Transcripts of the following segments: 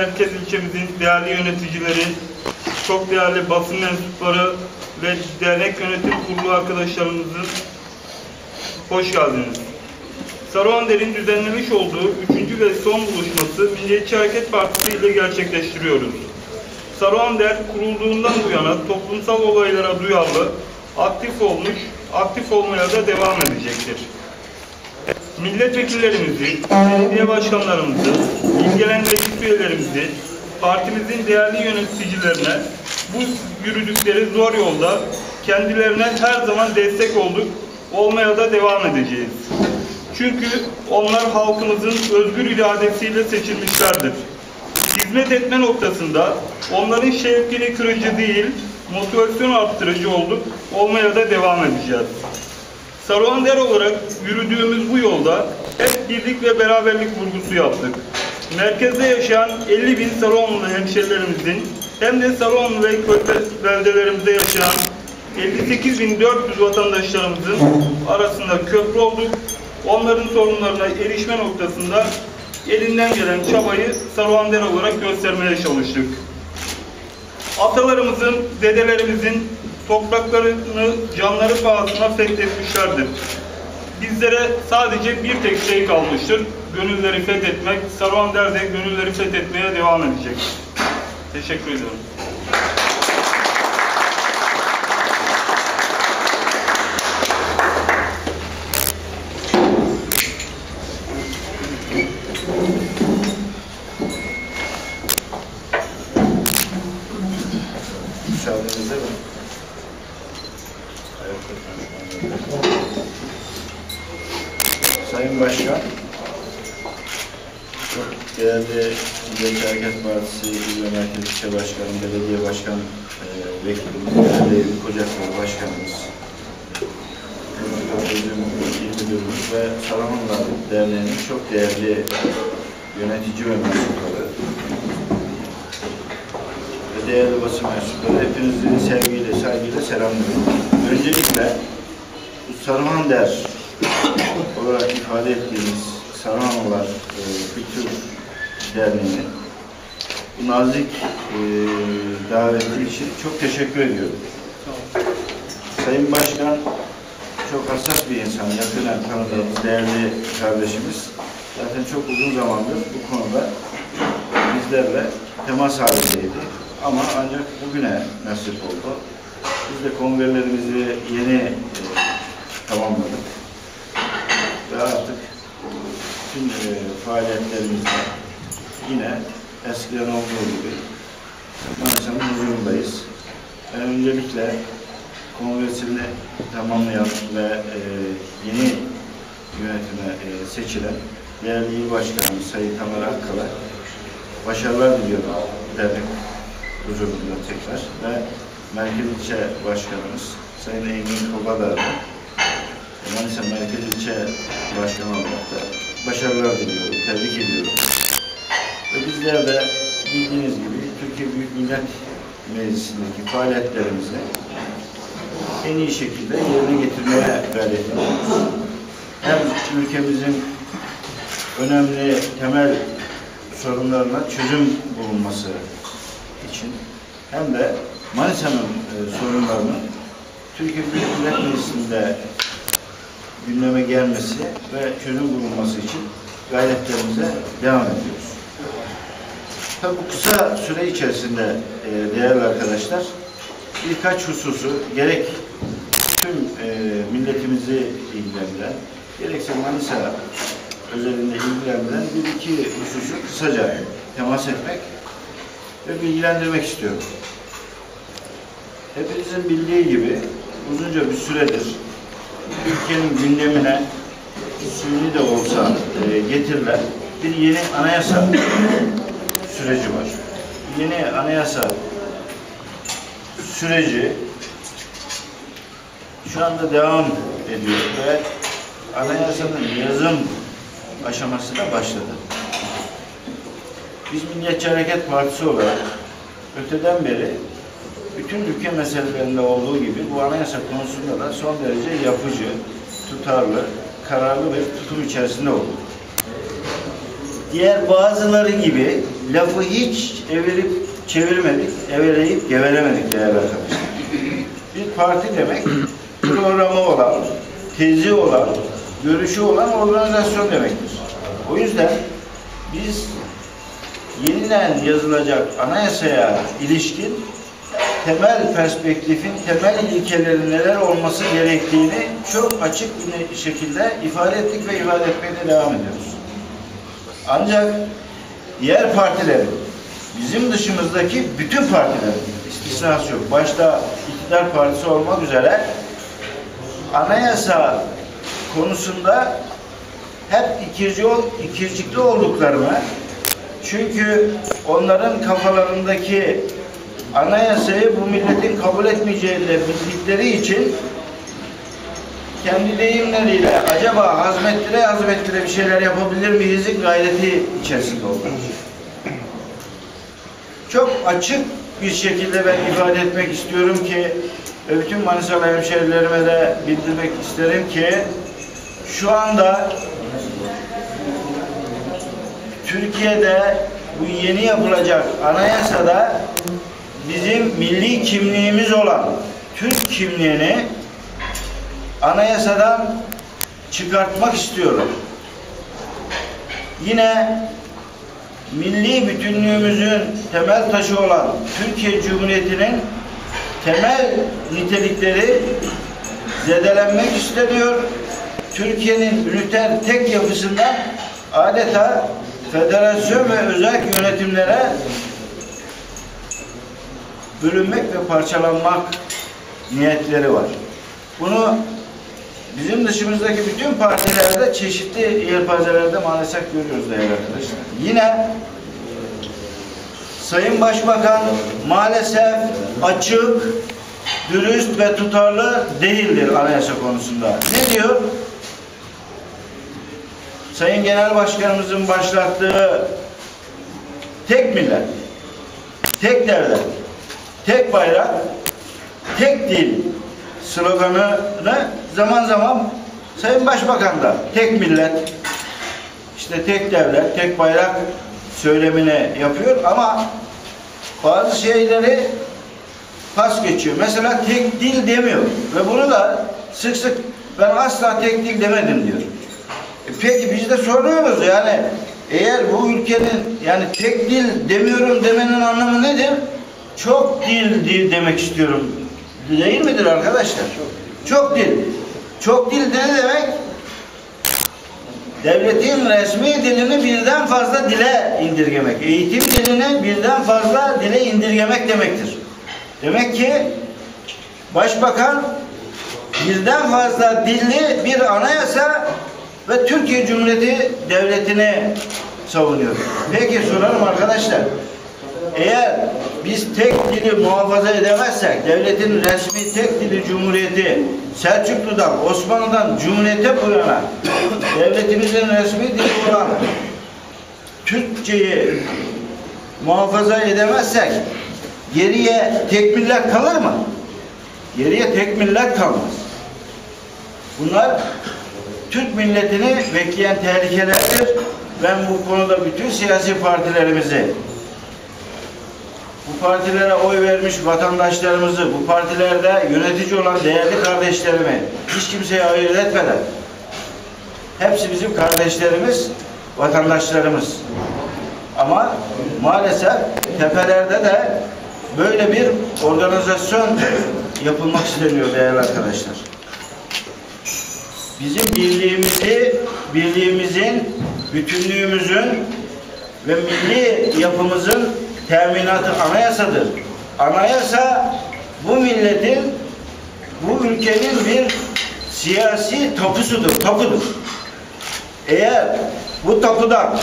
Merkez ilçemizin değerli yöneticileri, çok değerli basın mensupları ve dernek yönetim kurulu arkadaşlarımızın hoş geldiniz. Saruhander'in düzenlemiş olduğu üçüncü ve son buluşması Milliyetçi Hareket Partisi ile gerçekleştiriyoruz. Saruhander kurulduğundan bu yana toplumsal olaylara duyarlı, aktif olmuş, aktif olmaya da devam edecektir milletvekillerimizi, belediye başkanlarımızı, ilgilenen meclis üyelerimizi, partimizin değerli yöneticilerine bu yürüdükleri zor yolda kendilerine her zaman destek olduk, olmaya da devam edeceğiz. Çünkü onlar halkımızın özgür iradesiyle seçilmişlerdir. Hizmet etme noktasında onların şevkini kırıcı değil, motivasyon arttırıcı olduk, olmaya da devam edeceğiz. Saruhander olarak yürüdüğümüz bu yolda hep birlik ve beraberlik vurgusu yaptık. Merkezde yaşayan 50 bin Saruhanlı hemşerilerimizin hem de Saruhanlı ve Körpe beldelerimizde yaşayan 58.400 vatandaşlarımızın arasında köprü olduk. Onların sorunlarına erişme noktasında elinden gelen çabayı Saruhander olarak göstermeye çalıştık. Atalarımızın, dedelerimizin topraklarını canları pahasına fethetmişlerdir. Bizlere sadece bir tek şey kalmıştır. Gönülleri fethetmek. Saruhander de gönülleri fethetmeye devam edecek. Teşekkür ediyorum. Müsaadenizle mi? Sayın Başkan, çok değerli Milliyetçi Hareket Partisi İl Merkez İlçe Başkanı, Belediye Başkan e, Vekilimiz, değerli Kocaklar Başkanımız, Bizim İl Müdürümüz ve Salamanlar Derneği'nin çok değerli yönetici ve mensupları, ve değerli basın mensupları hepinizi sevgiyle, saygıyla selamlıyorum. Öncelikle bu Sarıhander olarak ifade ettiğimiz Sarıhanlılar e, Kültür Derneği'nin bu nazik e, daveti için çok teşekkür ediyorum. Sayın Başkan çok hassas bir insan, yakından tanıdığımız değerli kardeşimiz. Zaten çok uzun zamandır bu konuda bizlerle temas halindeydi. Ama ancak bugüne nasip oldu. Biz de kongrelerimizi yeni e, tamamladık. Ve artık tüm e, faaliyetlerimizde yine eskiden olduğu gibi Manisa'nın huzurundayız. Ben öncelikle kongresini tamamlayan ve e, yeni yönetime e, seçilen değerli il başkanımız Sayın Tamer Akkala başarılar diliyorum dernek huzurunda tekrar ve Merkez İlçe Başkanımız Sayın Engin Kobadar Manisa Merkez İlçe Başkanı olarak da başarılar diliyorum, tebrik ediyorum. Bizler de bildiğiniz gibi Türkiye Büyük Millet Meclisi'ndeki faaliyetlerimizi en iyi şekilde yerine getirmeye gayret ediyoruz. Hem ülkemizin önemli temel sorunlarına çözüm bulunması için hem de Manisa'nın e, sorunlarının Türkiye Büyük Millet Meclisi'nde gündeme gelmesi ve çözüm bulunması için gayretlerimize devam ediyoruz. Tabii bu kısa süre içerisinde e, değerli arkadaşlar birkaç hususu gerek tüm e, milletimizi ilgilendiren gerekse Manisa özelinde ilgilendiren bir iki hususu kısaca temas etmek ve bilgilendirmek istiyorum. Hepinizin bildiği gibi uzunca bir süredir ülkenin gündemine suni de olsa e, getirilen bir yeni anayasa süreci var. Yeni anayasa süreci şu anda devam ediyor ve anayasanın yazım aşaması da başladı. Biz Milliyetçi Hareket Partisi olarak öteden beri bütün ülke meselelerinde olduğu gibi bu anayasa konusunda da son derece yapıcı, tutarlı, kararlı bir tutum içerisinde olduk. Diğer bazıları gibi lafı hiç evirip çevirmedik, eveleyip gevelemedik değerli arkadaşlar. Bir parti demek programı olan, tezi olan, görüşü olan organizasyon demektir. O yüzden biz yeniden yazılacak anayasaya ilişkin temel perspektifin, temel ilkelerin neler olması gerektiğini çok açık bir şekilde ifade ettik ve ifade etmeye de devam ediyoruz. Ancak diğer partilerin, bizim dışımızdaki bütün partilerin, istisnası yok, başta iktidar partisi olmak üzere anayasa konusunda hep ikirci, ikircikli olduklarını çünkü onların kafalarındaki anayasayı bu milletin kabul etmeyeceğini bildikleri için kendi deyimleriyle acaba hazmettire hazmettire bir şeyler yapabilir miyizin gayreti içerisinde oldular. Çok açık bir şekilde ben ifade etmek istiyorum ki ve bütün Manisalı hemşerilerime de bildirmek isterim ki şu anda Türkiye'de bu yeni yapılacak anayasada bizim milli kimliğimiz olan Türk kimliğini anayasadan çıkartmak istiyorlar. Yine milli bütünlüğümüzün temel taşı olan Türkiye Cumhuriyeti'nin temel nitelikleri zedelenmek isteniyor. Türkiye'nin üniter tek yapısından adeta federasyon ve özel yönetimlere bölünmek ve parçalanmak niyetleri var. Bunu bizim dışımızdaki bütün partilerde çeşitli yelpazelerde maalesef görüyoruz değerli arkadaşlar. Yine Sayın Başbakan maalesef açık, dürüst ve tutarlı değildir anayasa konusunda. Ne diyor? Sayın Genel Başkanımızın başlattığı tek millet, tek devlet, tek bayrak, tek dil sloganını zaman zaman Sayın Başbakan da tek millet, işte tek devlet, tek bayrak söylemini yapıyor ama bazı şeyleri pas geçiyor. Mesela tek dil demiyor ve bunu da sık sık ben asla tek dil demedim diyor. E peki biz de soruyoruz yani eğer bu ülkenin yani tek dil demiyorum demenin anlamı nedir? Çok dil, dil demek istiyorum. Değil midir arkadaşlar? Çok dil. Çok dil ne demek? Devletin resmi dilini birden fazla dile indirgemek. Eğitim dilini birden fazla dile indirgemek demektir. Demek ki Başbakan birden fazla dilli bir anayasa ve Türkiye Cumhuriyeti Devleti'ni savunuyor. Peki soralım arkadaşlar. Eğer biz tek dili muhafaza edemezsek, devletin resmi tek dili Cumhuriyeti, Selçuklu'dan, Osmanlı'dan Cumhuriyete bu yana, devletimizin resmi dili olan Türkçeyi muhafaza edemezsek, geriye tek millet kalır mı? Geriye tek millet kalmaz. Bunlar Türk milletini bekleyen tehlikelerdir. Ben bu konuda bütün siyasi partilerimizi bu partilere oy vermiş vatandaşlarımızı, bu partilerde yönetici olan değerli kardeşlerimi hiç kimseye ayırt etmeden hepsi bizim kardeşlerimiz, vatandaşlarımız. Ama maalesef tepelerde de böyle bir organizasyon yapılmak isteniyor değerli arkadaşlar. Bizim birliğimizi, birliğimizin, bütünlüğümüzün ve milli yapımızın teminatı anayasadır. Anayasa bu milletin, bu ülkenin bir siyasi tapusudur, tapudur. Eğer bu tapudan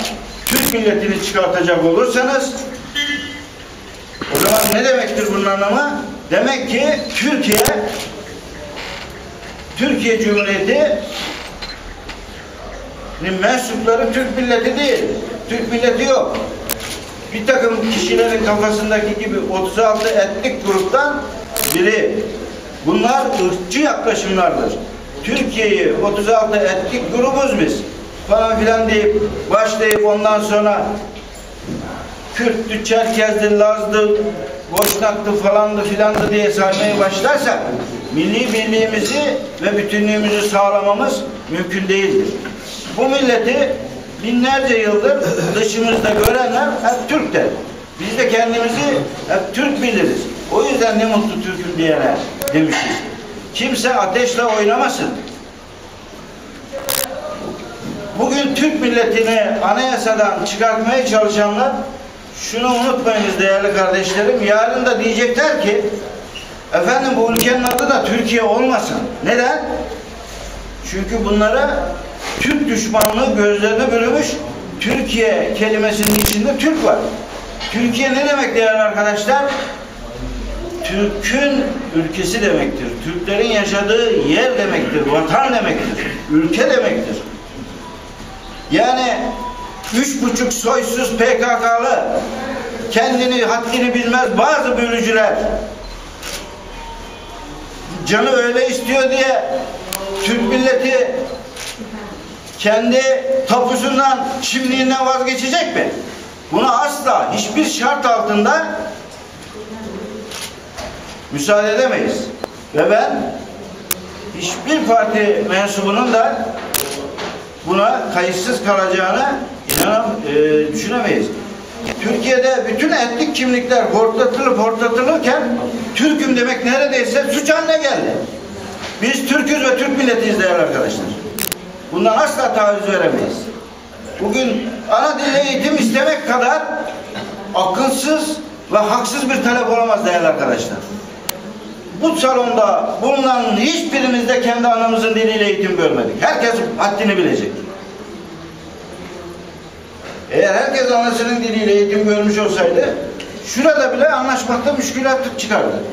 Türk milletini çıkartacak olursanız o zaman ne demektir bunun anlamı? Demek ki Türkiye Türkiye Cumhuriyeti mensupları Türk milleti değil. Türk milleti yok. Bir takım kişilerin kafasındaki gibi 36 etnik gruptan biri. Bunlar ırkçı yaklaşımlardır. Türkiye'yi 36 etnik grubuz biz. falan filan deyip başlayıp ondan sonra Kürttü, Çerkez'di, Laz'dı, Boşnak'tı falandı filandı diye saymaya başlarsak milli birliğimizi ve bütünlüğümüzü sağlamamız mümkün değildir. Bu milleti binlerce yıldır dışımızda görenler hep Türk der. Biz de kendimizi hep Türk biliriz. O yüzden ne mutlu Türk'üm diyene demişiz. Kimse ateşle oynamasın. Bugün Türk milletini anayasadan çıkartmaya çalışanlar şunu unutmayınız değerli kardeşlerim. Yarın da diyecekler ki efendim bu ülkenin adı da Türkiye olmasın. Neden? Çünkü bunlara Türk düşmanlığı gözlerini bürümüş. Türkiye kelimesinin içinde Türk var. Türkiye ne demek değerli arkadaşlar? Türk'ün ülkesi demektir. Türklerin yaşadığı yer demektir. Vatan demektir. Ülke demektir. Yani üç buçuk soysuz PKK'lı kendini haddini bilmez bazı bölücüler canı öyle istiyor diye Türk milleti kendi tapusundan, kimliğinden vazgeçecek mi? Buna asla hiçbir şart altında müsaade edemeyiz. Ve ben hiçbir parti mensubunun da buna kayıtsız kalacağını inan e, düşünemeyiz. Türkiye'de bütün etnik kimlikler hortlatılıp hortlatılırken Türk'üm demek neredeyse suç haline geldi. Biz Türk'üz ve Türk milletiyiz değerli arkadaşlar. Bundan asla taviz veremeyiz. Bugün ana dil eğitim istemek kadar akılsız ve haksız bir talep olamaz değerli arkadaşlar. Bu salonda bulunan hiçbirimiz de kendi anamızın diliyle eğitim görmedik. Herkes haddini bilecek. Eğer herkes anasının diliyle eğitim görmüş olsaydı şurada bile anlaşmakta müşkülatlık çıkardı.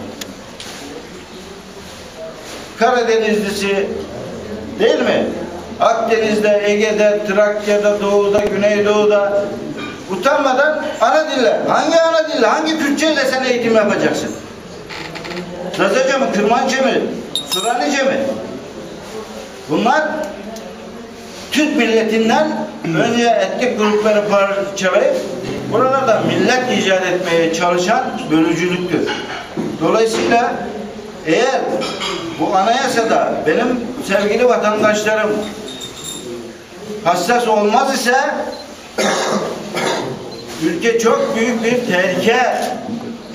Karadenizlisi değil mi? Akdeniz'de, Ege'de, Trakya'da, Doğu'da, Güneydoğu'da utanmadan ana dille, hangi ana dille, hangi Kürtçeyle sen eğitim yapacaksın? Lazaca mı, Kırmanca mı, Suranice mi? Bunlar Türk milletinden önce etnik grupları parçalayıp buralarda millet icat etmeye çalışan bölücülüktür. Dolayısıyla eğer bu anayasada benim sevgili vatandaşlarım hassas olmaz ise ülke çok büyük bir tehlike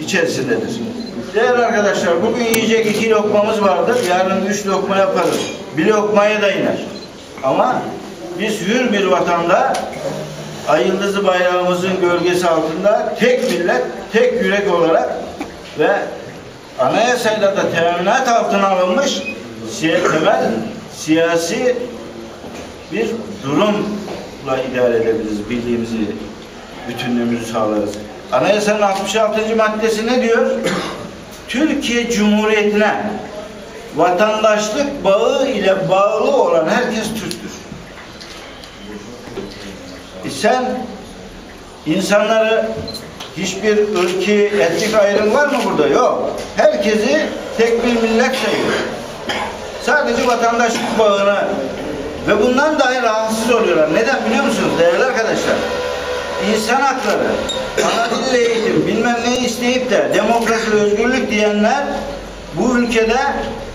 içerisindedir. Değerli arkadaşlar bugün yiyecek iki lokmamız vardır. Yarın üç lokma yaparız. Bir lokmaya da iner. Ama biz hür bir vatanda ay yıldızı bayrağımızın gölgesi altında tek millet, tek yürek olarak ve anayasayla da teminat altına alınmış temel siyasi bir durumla idare edebiliriz. Birliğimizi, bütünlüğümüzü sağlarız. Anayasanın 66. maddesi ne diyor? Türkiye Cumhuriyeti'ne vatandaşlık bağı ile bağlı olan herkes Türktür. E sen insanları hiçbir ırki, etnik ayrım var mı burada? Yok. Herkesi tek bir millet sayıyor. Sadece vatandaşlık bağını ve bundan dahi rahatsız oluyorlar. Neden biliyor musunuz değerli arkadaşlar? İnsan hakları, ana dille eğitim, bilmem ne isteyip de demokrasi ve özgürlük diyenler bu ülkede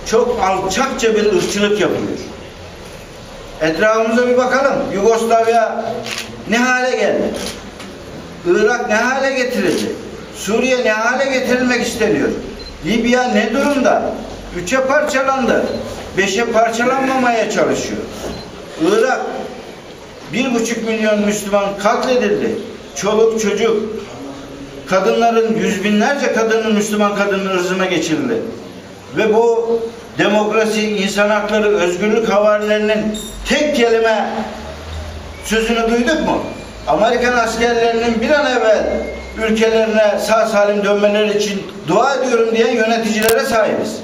çok alçakça bir ırkçılık yapıyor. Etrafımıza bir bakalım. Yugoslavya ne hale geldi? Irak ne hale getirildi? Suriye ne hale getirilmek isteniyor? Libya ne durumda? Üçe parçalandı. Beşe parçalanmamaya çalışıyor. Irak bir buçuk milyon Müslüman katledildi. Çoluk çocuk, kadınların yüz binlerce kadının Müslüman kadının ırzına geçirildi. Ve bu demokrasi, insan hakları, özgürlük havarilerinin tek kelime sözünü duyduk mu? Amerikan askerlerinin bir an evvel ülkelerine sağ salim dönmeleri için dua ediyorum diye yöneticilere sahibiz.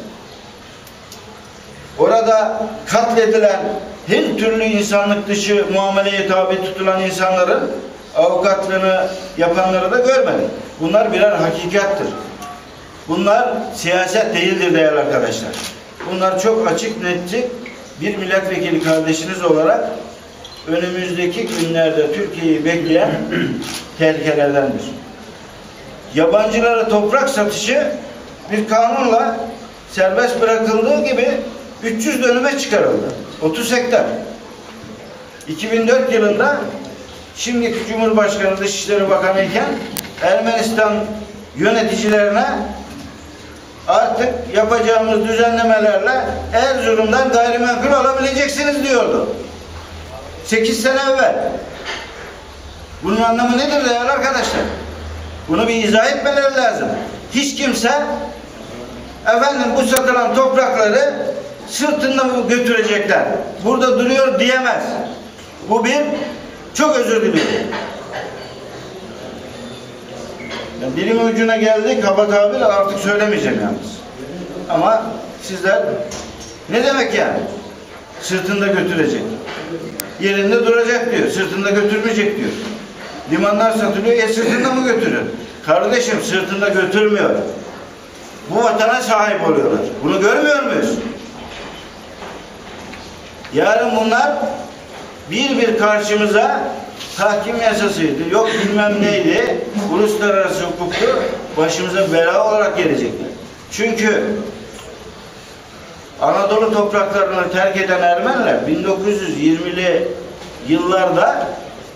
Orada katledilen her türlü insanlık dışı muameleye tabi tutulan insanların avukatlığını yapanları da görmedik. Bunlar birer hakikattır. Bunlar siyaset değildir değerli arkadaşlar. Bunlar çok açık netçi bir milletvekili kardeşiniz olarak önümüzdeki günlerde Türkiye'yi bekleyen tehlikelerdendir. Yabancılara toprak satışı bir kanunla serbest bırakıldığı gibi 300 dönüme çıkarıldı. 30 hektar. 2004 yılında şimdiki Cumhurbaşkanı Dışişleri Bakanı iken Ermenistan yöneticilerine artık yapacağımız düzenlemelerle Erzurum'dan gayrimenkul alabileceksiniz diyordu. 8 sene evvel. Bunun anlamı nedir değerli arkadaşlar? Bunu bir izah etmeleri lazım. Hiç kimse efendim bu satılan toprakları sırtında götürecekler? Burada duruyor diyemez. Bu bir çok özür diliyorum. Yani dilim ucuna geldi kaba tabir artık söylemeyeceğim yalnız. Ama sizler ne demek yani? Sırtında götürecek. Yerinde duracak diyor. Sırtında götürmeyecek diyor. Limanlar satılıyor. E sırtında mı götürür? Kardeşim sırtında götürmüyor. Bu vatana sahip oluyorlar. Bunu görmüyor muyuz? Yarın bunlar bir bir karşımıza tahkim yasasıydı, yok bilmem neydi, uluslararası hukuktu, başımıza bela olarak gelecekler. Çünkü Anadolu topraklarını terk eden Ermeniler 1920'li yıllarda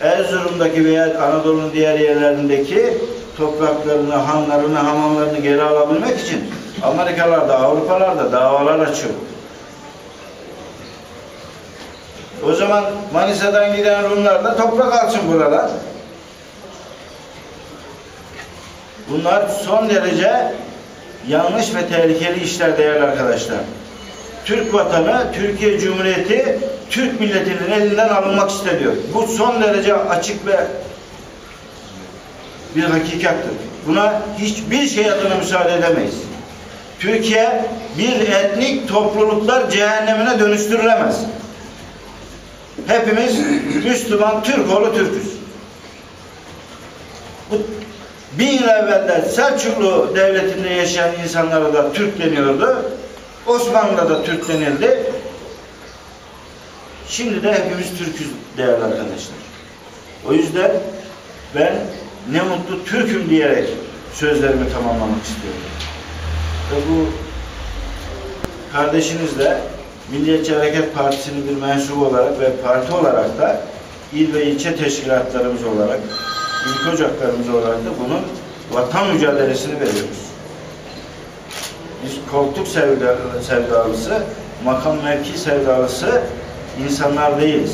Erzurum'daki veya Anadolu'nun diğer yerlerindeki topraklarını, hanlarını, hamamlarını geri alabilmek için Amerikalarda, Avrupalarda davalar açıyor. O zaman Manisa'dan giden Rumlar da toprak alsın buralar. Bunlar son derece yanlış ve tehlikeli işler değerli arkadaşlar. Türk vatanı, Türkiye Cumhuriyeti, Türk milletinin elinden alınmak isteniyor. Bu son derece açık ve bir hakikattır. Buna hiçbir şey adına müsaade edemeyiz. Türkiye bir etnik topluluklar cehennemine dönüştürülemez. Hepimiz Müslüman, Türk oğlu Türk'üz. Bu bin yıl evvelden Selçuklu devletinde yaşayan insanlara da Türk deniyordu. Osmanlı'da da Türk denildi. Şimdi de hepimiz Türk'üz değerli arkadaşlar. O yüzden ben ne mutlu Türk'üm diyerek sözlerimi tamamlamak istiyorum. Ve bu kardeşinizle Milliyetçi Hareket Partisi'nin bir mensubu olarak ve parti olarak da il ve ilçe teşkilatlarımız olarak, ülke ocaklarımız olarak da bunun vatan mücadelesini veriyoruz. Biz koltuk sevda- sevdalısı, makam mevki sevdalısı insanlar değiliz.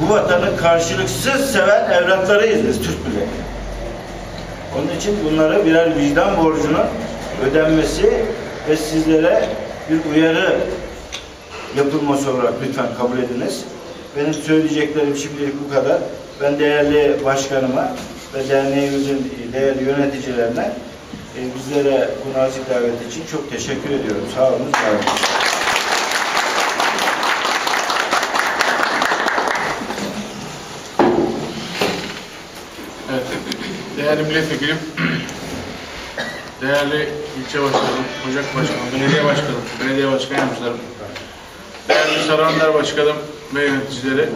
Bu vatanı karşılıksız seven evlatlarıyız biz Türk milleti. Onun için bunları birer vicdan borcunun ödenmesi ve sizlere bir uyarı yapılması olarak lütfen kabul ediniz. Benim söyleyeceklerim şimdilik bu kadar. Ben değerli başkanıma ve derneğimizin değerli yöneticilerine e, bizlere bu nazik davet için çok teşekkür ediyorum. Sağ olun, var olun. Değerli milletvekilim, değerli ilçe başkanım, ocak başkanım, belediye başkanım, belediye başkan yardımcılarım, değerli Saranlar başkanım ve yöneticileri,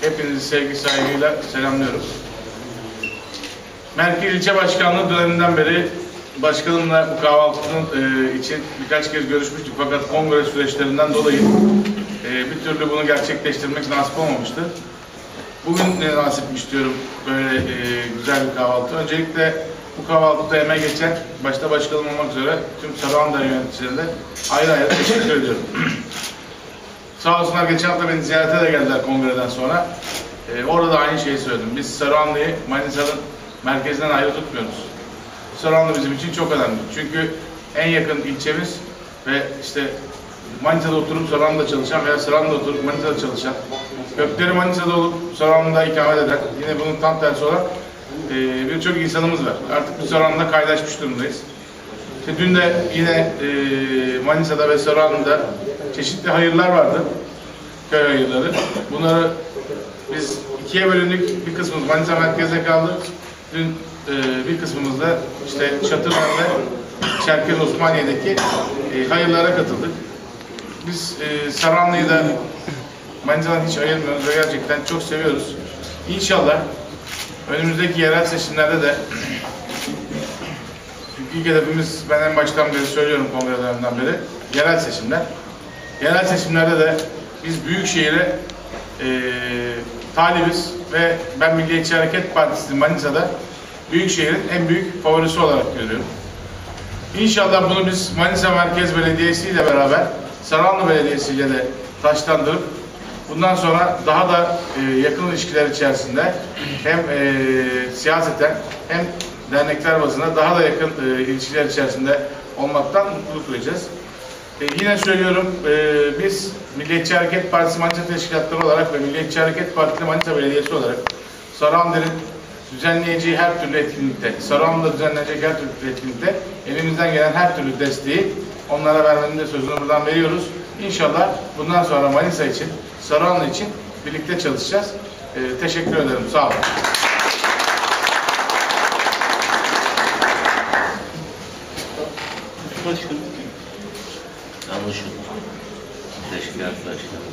hepinizi sevgi saygıyla selamlıyorum. Merkez ilçe başkanlığı döneminden beri başkanımla bu kahvaltının e, için birkaç kez görüşmüştük fakat kongre süreçlerinden dolayı e, bir türlü bunu gerçekleştirmek nasip olmamıştı. Bugün ne nasipmiş diyorum böyle e, güzel bir kahvaltı. Öncelikle bu kahvaltıda emeğe geçen, başta başkanım olmak üzere tüm Sarıhandar yöneticilerine ayrı ayrı teşekkür ediyorum. Sağ olsunlar geçen hafta beni ziyarete de geldiler kongreden sonra. E, orada da aynı şeyi söyledim. Biz Sarıhanlı'yı Manisa'nın merkezinden ayrı tutmuyoruz. Sarıhanlı bizim için çok önemli. Çünkü en yakın ilçemiz ve işte Manisa'da oturup Sarıhanlı'da çalışan veya Sarıhanlı'da oturup Manisa'da çalışan, kökleri Manisa'da olup Sarıhanlı'da ikamet eden, yine bunun tam tersi olan e, birçok insanımız var. Artık biz Sarıhanlı'da kaynaşmış durumdayız. İşte dün de yine e, Manisa'da ve Sarıhanlı'da çeşitli hayırlar vardı. Köy hayırları. Bunları biz ikiye bölündük. Bir kısmımız Manisa merkezde kaldı. Dün e, bir kısmımız da işte Çatırhan ve Çerkez Osmaniye'deki e, hayırlara katıldık. Biz e, Saranlı'yı da Manisa'dan hiç ayırmıyoruz ve gerçekten çok seviyoruz. İnşallah önümüzdeki yerel seçimlerde de çünkü ilk hedefimiz ben en baştan beri söylüyorum kongrelerimden beri yerel seçimler. Yerel seçimlerde de biz Büyükşehir'e eee talibiz ve ben Milliyetçi Hareket Partisi Manisa'da Büyükşehir'in en büyük favorisi olarak görüyorum. İnşallah bunu biz Manisa Merkez Belediyesi ile beraber Saranlı Belediyesi ile de taşlandırıp bundan sonra daha da e, yakın ilişkiler içerisinde hem e, siyaseten hem dernekler bazında daha da yakın e, ilişkiler içerisinde olmaktan mutluluk duyacağız. E, yine söylüyorum, e, biz Milliyetçi Hareket Partisi Manisa Teşkilatları olarak ve Milliyetçi Hareket Partisi Manisa Belediyesi olarak Sarıhamder'in düzenleyeceği her türlü etkinlikte, Sarıhamder'da düzenlenecek her türlü etkinlikte elimizden gelen her türlü desteği onlara vermenin de sözünü buradan veriyoruz. İnşallah bundan sonra Manisa için, Sarıhamder için birlikte çalışacağız. E, teşekkür ederim, sağ olun. Anlaşıldı. Teşkilat başkanı.